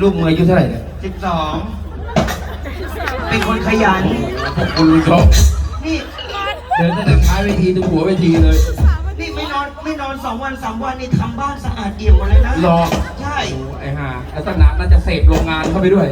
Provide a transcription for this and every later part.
ลูกมึงอายุเท่าไหร่เนี่ยสิบสองเป็นคนขยันพวกคุณรู้ชอบนี่ เดินตั้งแต่ท้ายเวทีถึงหัวเวทีเลย นี่ไม่นอนไม่นอนสองวันสามวันนี่ทำบ้านสะอาดเอี่ยมหมดเลยนะรอ ใช่โอ้ไอ้ห่าลักษณะน่าจะเสพโรงงานเข้าไปด้วย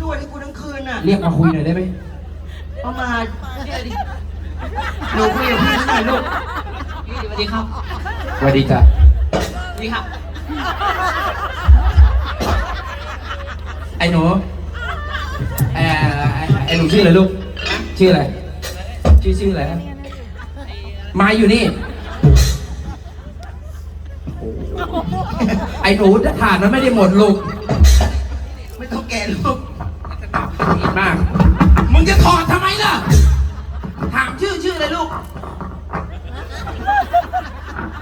นวดให้กูทั้งคืนน่ะ เรียกมาคุยหน่อยได้ไหมเอามาหนูคุยกับพี่หน่อยลูกสวัสดีครับ สวัสดีจ้ะ สวัสดีครับ ไอ้หนูเอ่อไอ้ไอ้หนูชื่ออะไรลูก ชื่ออะไร ชื่อชื่ออะไรนะมาอยู่นี่โอ้โหไอ้หนูถาดมันไม่ได้หมดลูก ไม่ต้องแก่ลูกดีมาก มึงจะถอดทำไมล่ะ ถามชื่อชื่ออะไรลูก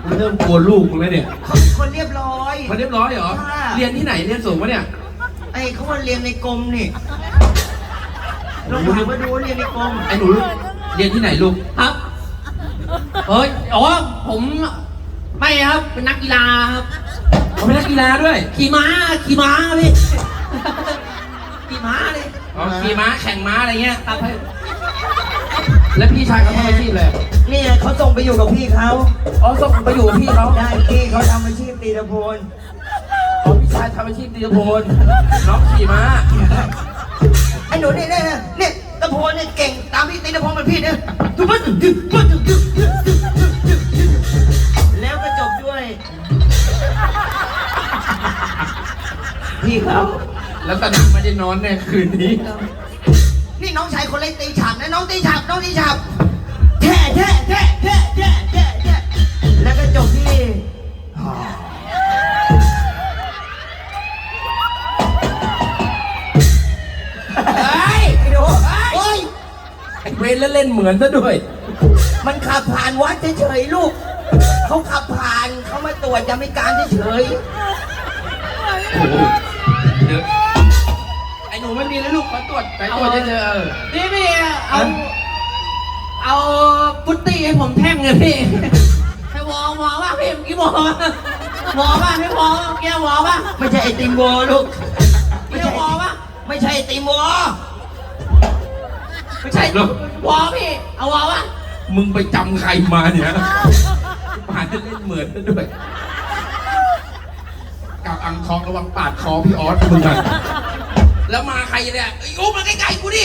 กูเริ่มกลัวลูกมึงแล้วเนี่ยเขาคนเรียบร้อย มันเรียบร้อยเหรอ ค่ะ เรียนที่ไหนเรียนสูงปะเนี่ย ไอ้เขาว่าเรียนในกรมนี่ลองถามมาดูว่าเรียนในกรมไอ้หนูเรียนที่ไหนลูกครับเฮ้ยอ๋อผมไม่ครับ เป็นนักกีฬาครับเขาเป็นนักกีฬาด้วยขี่ม้าขี่ม้าพี่ ขี่ม้าเลยอ๋อขี่ม้าแข่งม้าอะไรเงี้ย แล้วพี่ชายเขาทำอาชีพอะไรนี่ไงเขาส่งไปอยู่กับพี่เขาอ๋อส่งไปอยู่กับพี่เขาได้พี่เขาทำอาชีพตีตะโพนอ๋อพี่ชายทำอาชีพตีตะโพนน้องขี่ม้าไอ้หนูนี่เนี่ยเนี่ยตะโพนเนี่ยเก่งตามพี่ตีตะโพนเหมือนพี่เนี่ยทุบปุ๊บดึ๊บปุ๊บดึ๊บดึ๊บดึ๊บดึ๊บดึ๊บดึ๊บดึ๊บแล้วก็จบด้วย พี่เขาแล้วตอนนั้นไม่ได้นอนในคืนนี้ นี่น้องชายคนเล็กตีฉาบนะน้องตีฉาบน้องตีฉาบแท่แท่แท่แท่แท่แท่แท่แล้วก็จบที่อ๋อเฮ้ยไอ้หนูเฮ้ย เวรแล้วเล่นเหมือนซะด้วย มันขับผ่านวัดเฉยๆลูก เขาขับผ่านเขามาตรวจยามวิการเฉยโอ้โหเดี๋ยว หนูไม่มีแล้วลูกมาตรวจไปตรวจเจอเออพี่พี่เอา เอาพุตตี้ให้ผมแท่งเลยพี่ให้วอวอว่าพี่เมื่อกี้วอว่าวอว่าให้วอเมื่อกี้วอว่าๆไม่ใช่ไอติมวอลูกไม่ใช่วอว่าไม่ใช่ไอติมวอไม่ใช่วอพี่เอาวอว่ามึงไปจำใครมาเนี่ยผ่านจะเล่นเหมือนซะด้วยกับอังทองระวังปาดคอพี่ออสมึงอะ แล้วมาใครเนี่ยไอ้โอ้มาใกล้ๆกูดิ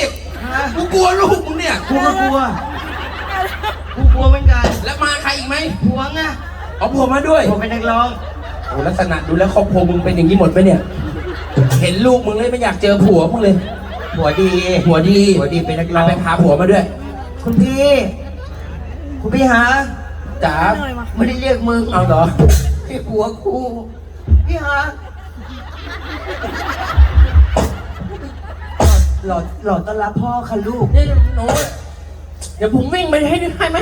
ฮะกูกลัวลูกมึงเนี่ย กูก็กลัว กูกลัวเหมือนกันแล้วมาใครอีกไหมหัวงอะเอาผมมาด้วยผมเป็นนักร้องโอ้ลักษณะดูแล้วครอบครัวมึงเป็นอย่างนี้หมดไหมเนี่ย เห็นลูกมึงเลยไม่อยากเจอผัวมึงเลย หัวดีหัวดีหัวดีเป็นนักร้เอาองไปพาผัวมาด้วย คุณพี่ คุณพี่หาจ๋าไม่ได้เรียกมึงเอาเหรอพี่หัวครูพี่หา หลอดหลอดต้อนรับพ่อค่ะลูก นี่หนูเดี๋ยวผมวิ่งไปให้ให้ไหม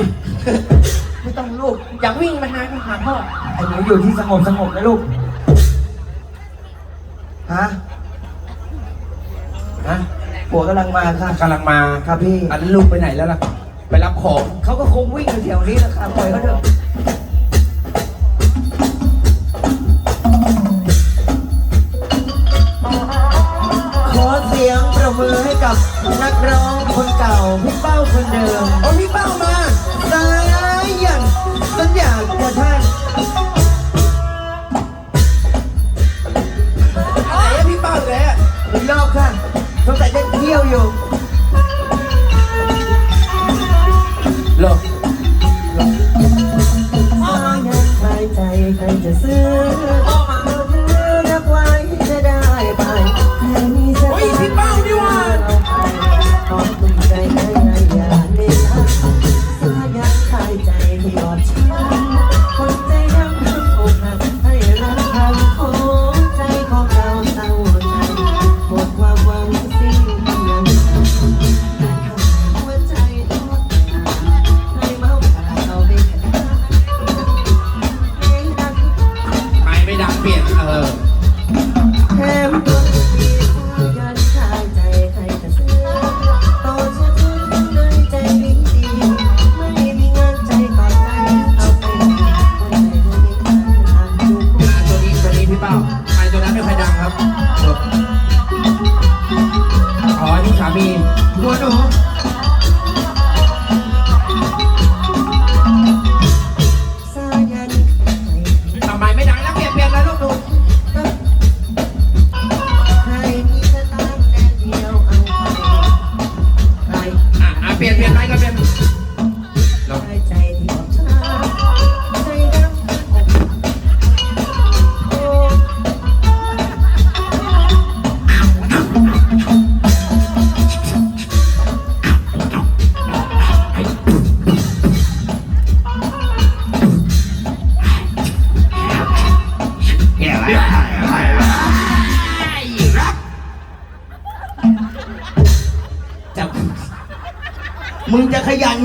ไม่ต้องลูกอยากวิ่งไปหาหาพ่อไอ้หนูอยู่ที่สงบสงบนะลูก ฮะฮะผัวกำลังมาค่ะ กำลังมาครับพี่ อันลูกไปไหนแล้วล่ะ ไปรับของ เขาก็คงวิ่งอยู่แถวนี้แหละค่ะปล่อยเขาเถอะ นักร้องคนเก่าพี่เป้าคนเดิมโอ้พี่เป้ามาสายยันสัญญากับท่านอะไรอะพี่เป้าเลยอะอีกรอบค่ะสงสัยจะเที่ยวอยู่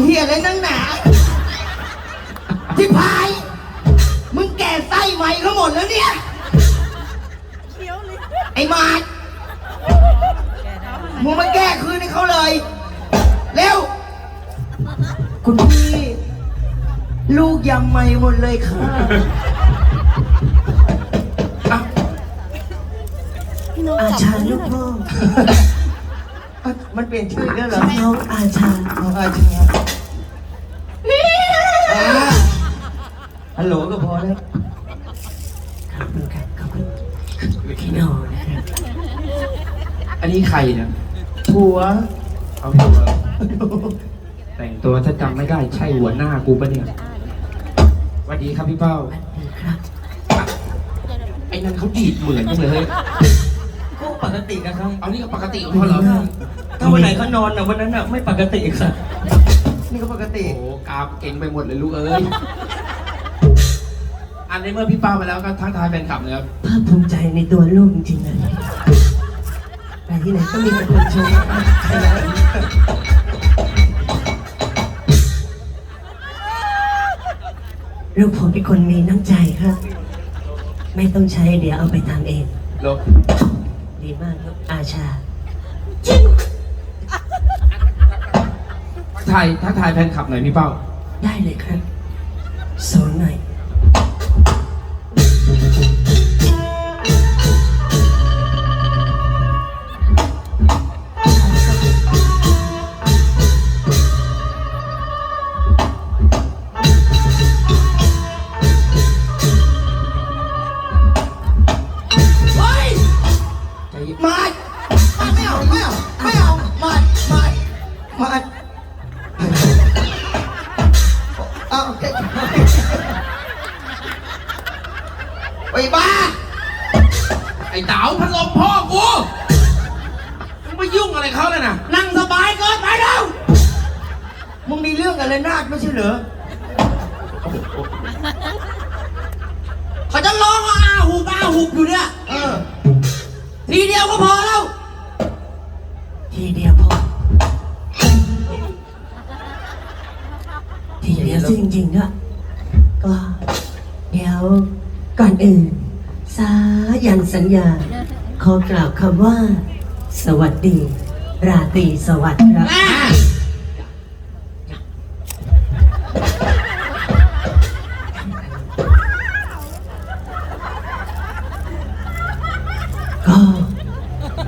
เฮียอะไรนังหนาที่พาย มึงแก่ไส้ไว้เขาหมดแล้วเนี่ยไอ้มาดมึงมาแก้คืนให้เขาเลย เร็ว คุณพี่ ลูกยำไม่หมดเลยค่ะอะอาชาลูกพ่ออะมันเปลี่ยนชื่อแล้วเหรอน้องอาชา น้องอาชา ก็พอแล้ว ขอบคุณครับขอบคุณพี่โนนะครับอันนี้ใครเนี่ยผัวเอาตัวแต่งตัวถ้าจำไม่ได้ใช่หัวหน้ากูปะเนี่ยสวัสดีครับพี่เป้าครับไอ้นั่นเขาดีดเหมือนจังเลยเฮ้ยก็ปกตินะครับ เอานี่ก็ปกติของเขาเหรอถ้าวันไหนเขานอนอะวันนั้นอะไม่ปกติค่ะนี่ก็ปกติ โอ้โหกราฟเก่งไปหมดเลยลูกเอ้ย อันในเมื่อพี่เป้ามาแล้วก็ทักทายแฟนคลับเลยครับ ภาคภูมิใจในตัวลูกจริงๆนะไปที่ไหนก็มีแต่คนชมลูกผมเป็นคนมีน้ำใจครับ ไม่ต้องใช้เดี๋ยวเอาไปทำเอง ลบดีมากครับอาชา ทักทายทักทายแฟนคลับหน่อยพี่เป้า ได้เลยครับโซนหน่อย อาไปบ้า ไอ้เต๋าพัดลมพ่อกูมึงไปยุ่งอะไรเขาเลยนะนั่งสบายเกินไปแล้วมึงมีเรื่องอะไรนาดไม่ใช่เหรอเขาจะร้องว่าอาหูบอาหุบอยู่เนี่ย เออ ทีเดียวก็พอ ยันสัญญา ขอกล่าวคำว่า สวัสดี ราตรีสวัสดิ์ครับก็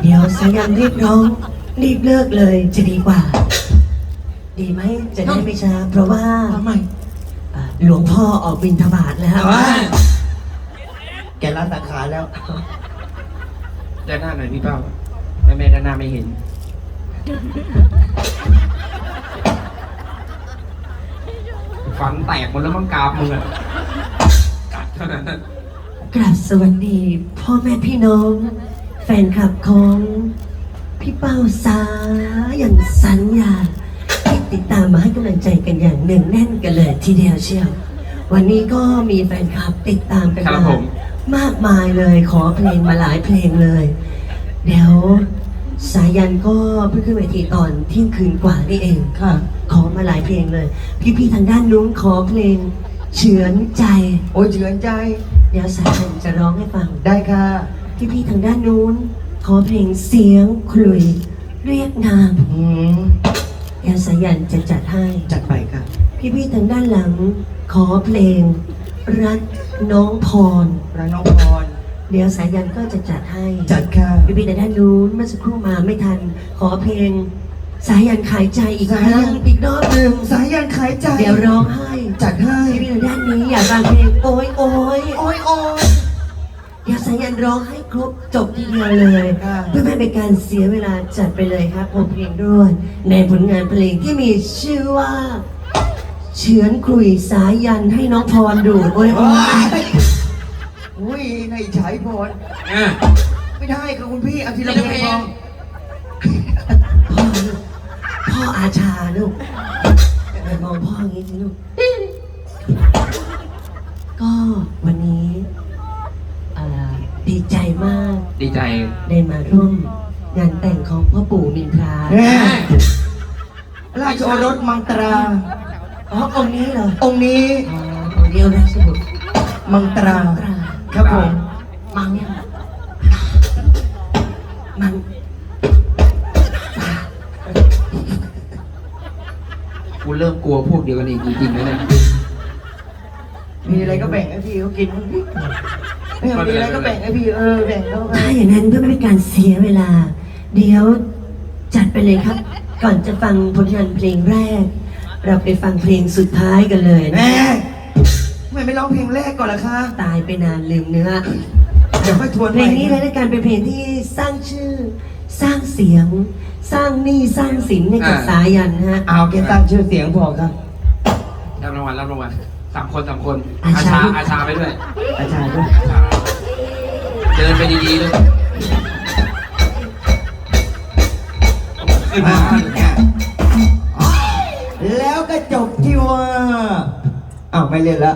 เดี๋ยวสายันรีบร้อง รีบเลิกเลยจะดีกว่า ดีไหมจะได้ไม่ช้าเพราะว่าทำไมอ่าหลวงพ่อออกบินทบาทแล้วเฮ้ยแกลาสาขาแล้ว ด้านหน้าหน่อยพี่เป้าแม่แม่ด้านหน้าไม่เห็นฟันแตกหมดแล้วมั้งกราบมึงอะกัดเท่านั้นนะกราบสวัสดีพ่อแม่พี่น้อง แฟนคลับของพี่เป้าสาอย่างสัญญาที่ติดตามมาให้กำลังใจกันอย่างเนืองแน่นกันเลยทีเดียวเชียว วันนี้ก็มีแฟนคลับติดตามกันครับมาผม มากมายเลยขอเพลงมาหลายเพลงเลย เดี๋ยวสายันก็เพิ่งขึ้นเวทีตอนเที่ยงคืนกว่านี่เองค่ะ ขอมาหลายเพลงเลย พี่ๆทางด้านนู้นขอเพลงเฉือนใจ โอ้ยเฉือนใจ เดี๋ยวสายันจะร้องให้ฟัง ได้ค่ะ พี่ๆทางด้านนู้น ขอเพลงเสียงคลุยเรียกนามอืมเดี๋ยวสายันจะจัดให้ จัดไปค่ะ พี่ๆทางด้านหลัง ขอเพลง รักน้องพรพระน้องพร เดี๋ยวสายันก็จะจัดให้จัดค่ะพี่พี่แต่ด้านนู้นเมื่อสักครู่มาไม่ทัน ขอเพลง สายันขายใจอีกครั้งอีกรอบหนึ่งสายันขายใจ เดี๋ยวร้องให้ จัดให้พี่พี่แต่ด้านนี้อยากฟังเพลงโอ้ยโอ้ยโอ้ยโอ้ยเดี๋ยวสายันร้องให้ครบจบทีเดียวเลยค่ะเพื่อไม่เป็นการเสียเวลาจัดไปเลยครับผมเพลงด้วยในผลงานเพลงที่มีชื่อว่า เฉือนคุยสายยันให้น้องพรดูดโอ้ยโอ้ยอุ้ยในฉายพรอะไม่ได้ค่ะคุณพี่เอาทีละเพลงพอพ่อลูกพ่ออาชาลูกอย่ามองพ่ออย่างนี้สิลูก ก็วันนี้เอ่อดีใจมาก ดีใจ ได้มาร่วมงานแต่งของพ่อปู่มินทรา ราชโอรสมังตรา อ๋อองค์นี้เหรอองค์นี้อ๋อองค์เดียวราชบุตรมังตราตราครับผมมังยังมังกูเริ่มกลัวพวกเดียวกันอีกจริงๆนะเนี่ยมีอะไรก็แบ่งให้พี่เขากินพี่เออมีอะไรก็แบ่งให้พี่เออแบ่งเขาไปถ้าอย่างนั้นเพื่อไม่เป็นการเสียเวลา เดี๋ยวจัดไปเลยครับ ก่อนจะฟังผลงานเพลงแรก เราไปฟังเพลงสุดท้ายกันเลยนะแม่ทำไมไม่ร้องเพลงแรกก่อนล่ะคะตายไปนานลืมเนื้อ เดี๋ยวค่อยทวนเพลงนี้เลยในการเป็นเพลงที่สร้างชื่อ สร้างเสียง สร้างหนี้สร้างสินให้กับสายันฮะเอาแกตั้งชื่อเสียงพอครับรับรางวัลรับรางวัลสามคนสามคน อาอาชาชาอาชาไปด้วย อาจารย์ด้วยเดินไปดีๆเลยขึ้นมาแล้วก็ จบที่ว่าอ้าวไม่เล่นละ